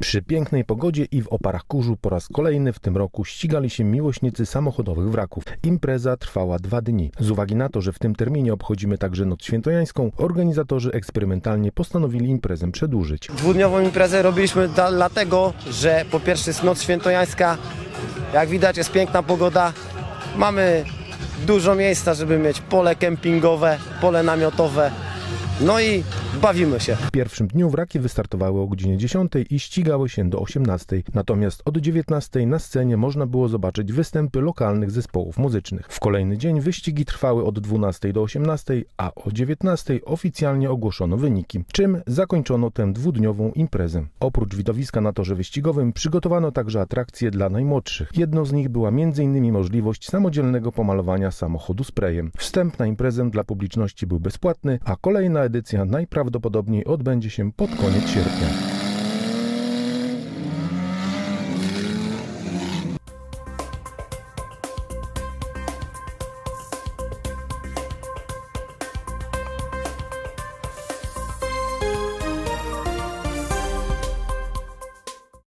Przy pięknej pogodzie i w oparach kurzu po raz kolejny w tym roku ścigali się miłośnicy samochodowych wraków. Impreza trwała dwa dni. Z uwagi na to, że w tym terminie obchodzimy także Noc Świętojańską, organizatorzy eksperymentalnie postanowili imprezę przedłużyć. Dwudniową imprezę robiliśmy dlatego, że po pierwsze jest noc świętojańska, jak widać jest piękna pogoda, mamy dużo miejsca, żeby mieć pole kempingowe, pole namiotowe, no i bawimy się. W pierwszym dniu wraki wystartowały o godzinie 10 i ścigały się do 18. Natomiast od 19 na scenie można było zobaczyć występy lokalnych zespołów muzycznych. W kolejny dzień wyścigi trwały od 12 do 18, a o 19 oficjalnie ogłoszono wyniki, czym zakończono tę dwudniową imprezę. Oprócz widowiska na torze wyścigowym przygotowano także atrakcje dla najmłodszych. Jedną z nich była m.in. możliwość samodzielnego pomalowania samochodu sprayem. Wstęp na imprezę dla publiczności był bezpłatny, a kolejna edycja najprawdopodobniej odbędzie się pod koniec sierpnia.